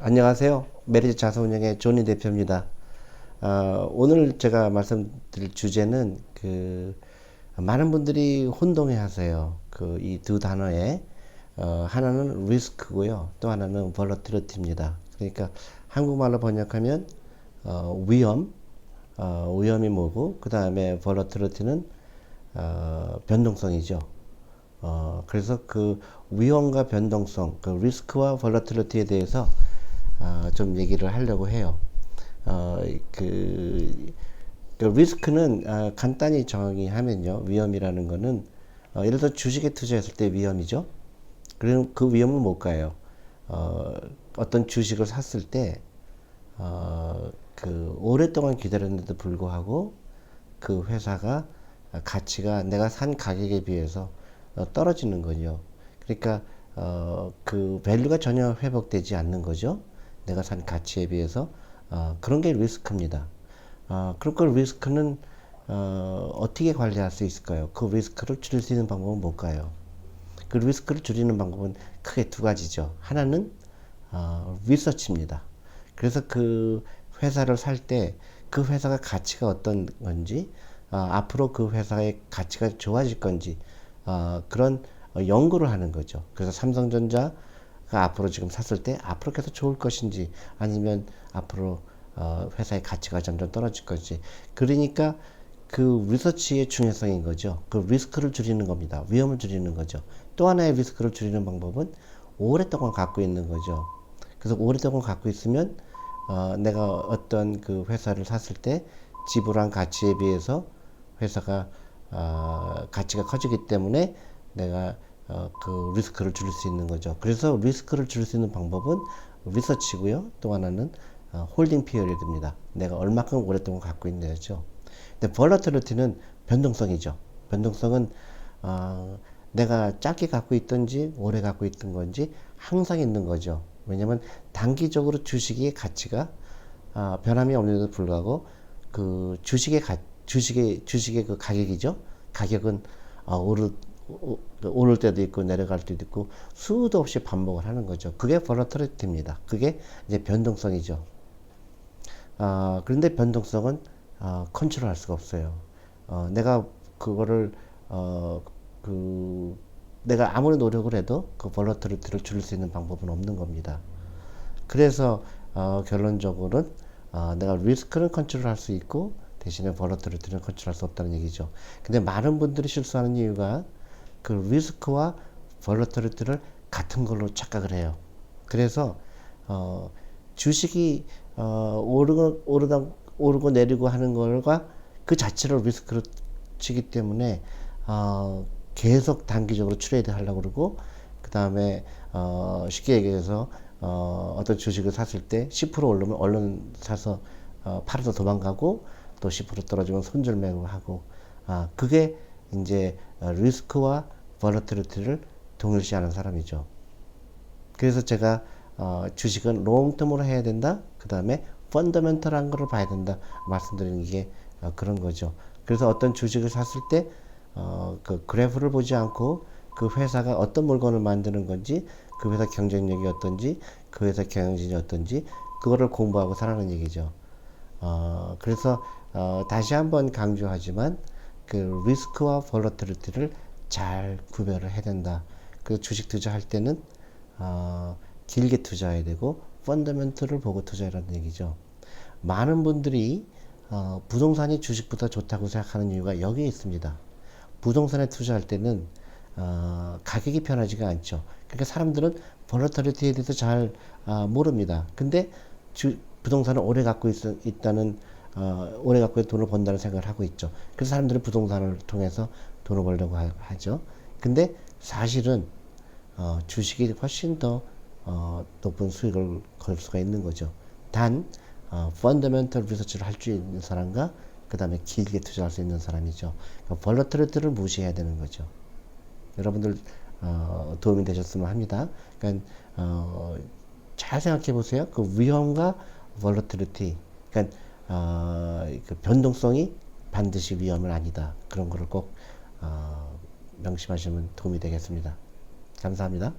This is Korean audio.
안녕하세요. 메리츠 자산운용의 조니 대표입니다. 어, 오늘 제가 말씀드릴 주제는 그 많은 분들이 혼동해 하세요. 그 이 두 단어에 어, 하나는 리스크고요. 또 하나는 벌러티리티입니다. 그러니까 한국말로 번역하면 어, 위험, 어, 위험이 뭐고 그 다음에 벌러티리티는 어, 변동성이죠. 어, 그래서 그 위험과 변동성, 그 리스크와 벌러티리티에 대해서 어, 좀 얘기를 하려고 해요. 어, 그, 그 리스크는 어, 간단히 정의하면요. 위험이라는 거는 어, 예를 들어 주식에 투자했을 때 위험이죠. 그럼 그 위험은 뭘까요? 어, 어떤 주식을 샀을 때, 어, 그 오랫동안 기다렸는데도 불구하고 그 회사가 가치가 내가 산 가격에 비해서 어, 떨어지는 거죠. 그러니까 어, 그 밸류가 전혀 회복되지 않는 거죠. 내가 산 가치에 비해서 어, 그런 게 리스크입니다. 어, 그럴 걸 리스크는 어, 어떻게 관리할 수 있을까요? 그 리스크를 줄일 수 있는 방법은 뭘까요? 그 리스크를 줄이는 방법은 크게 두 가지죠. 하나는 어, 리서치입니다. 그래서 그 회사를 살 때 그 회사가 가치가 어떤 건지 어, 앞으로 그 회사의 가치가 좋아질 건지 어, 그런 어, 연구를 하는 거죠. 그래서 삼성전자 앞으로 지금 샀을 때 앞으로 계속 좋을 것인지 아니면 앞으로 어, 회사의 가치가 점점 떨어질 것인지 그러니까 그 리서치의 중요성인 거죠. 그 리스크를 줄이는 겁니다. 위험을 줄이는 거죠. 또 하나의 리스크를 줄이는 방법은 오랫동안 갖고 있는 거죠. 그래서 오랫동안 갖고 있으면 어, 내가 어떤 그 회사를 샀을 때 지불한 가치에 비해서 회사가 어, 가치가 커지기 때문에 내가 어, 그 리스크를 줄일 수 있는 거죠. 그래서 리스크를 줄일 수 있는 방법은 리서치고요. 또 하나는 어, 홀딩 피어리드입니다. 내가 얼마큼 오랫동안 갖고 있는 거죠. 근데 벌러티리티는 변동성이죠. 변동성은 어, 내가 짧게 갖고 있던지 오래 갖고 있던 건지 항상 있는 거죠. 왜냐면 단기적으로 주식의 가치가 어, 변함이 없는데도 불구하고 그 주식의 가, 주식의 주식의 그 가격이죠. 가격은 어, 오르 오 를 때도 있고 내려갈 때도 있고 수도 없이 반복을 하는 거죠. 그게 볼러터리티입니다. 그게 이제 변동성이죠. 어, 그런데 변동성은 어, 컨트롤 할 수가 없어요. 어, 내가 그거를 어, 그 내가 아무리 노력을 해도 그 볼러터리티를 줄일 수 있는 방법은 없는 겁니다. 그래서 어, 결론적으로는 어, 내가 리스크는 컨트롤 할 수 있고 대신에 볼러터리티는 컨트롤 할 수 없다는 얘기죠. 근데 많은 분들이 실수하는 이유가 그 리스크와 볼러터리티를 같은 걸로 착각을 해요. 그래서 어, 주식이 어, 오르고 오르다 오르고 내리고 하는 걸과 그 자체를 리스크로 치기 때문에 어, 계속 단기적으로 트레이드 하려고 그러고 그 다음에 어, 쉽게 얘기해서 어, 어떤 주식을 샀을 때 10% 오르면 얼른 사서 어, 팔아서 도망가고 또 10% 떨어지면 손절매고 하고 아 그게 이제 리스크와 볼러티리티를 동일시하는 사람이죠. 그래서 제가 어, 주식은 롱텀으로 해야 된다. 그 다음에 펀더멘털한 거를 봐야 된다. 말씀드리는 게 어, 그런 거죠. 그래서 어떤 주식을 샀을 때 어, 그 그래프를 보지 않고 그 회사가 어떤 물건을 만드는 건지 그 회사 경쟁력이 어떤지 그 회사 경영진이 어떤지 그거를 공부하고 살라는 얘기죠. 어, 그래서 어, 다시 한번 강조하지만 그 리스크와 볼러티리티를 잘 구별을 해야 된다. 그 주식 투자할 때는 어, 길게 투자해야 되고 펀더멘트를 보고 투자하라는 얘기죠. 많은 분들이 어, 부동산이 주식보다 좋다고 생각하는 이유가 여기에 있습니다. 부동산에 투자할 때는 어, 가격이 편하지가 않죠. 그러니까 사람들은 볼러터리티에 대해서 잘 어, 모릅니다. 근데 주, 부동산을 오래 갖고 있, 다는 어, 오래 갖고 돈을 번다는 생각을 하고 있죠. 그래서 사람들은 부동산을 통해서 돈을 벌려고 하, 죠 근데 사실은 어, 주식이 훨씬 더 어, 높은 수익을 걸 수가 있는 거죠. 단 어, 펀더멘털 리서치를 할 수 있는 사람과 그 다음에 길게 투자할 수 있는 사람이죠. 그러니까 벌러트리티를 무시해야 되는 거죠. 여러분들 어, 도움이 되셨으면 합니다. 그러니까 어, 잘 생각해 보세요. 그 위험과 벌러트리티, 그러니까 어, 그 변동성이 반드시 위험은 아니다. 그런 거를 꼭 어, 명심하시면 도움이 되겠습니다. 감사합니다.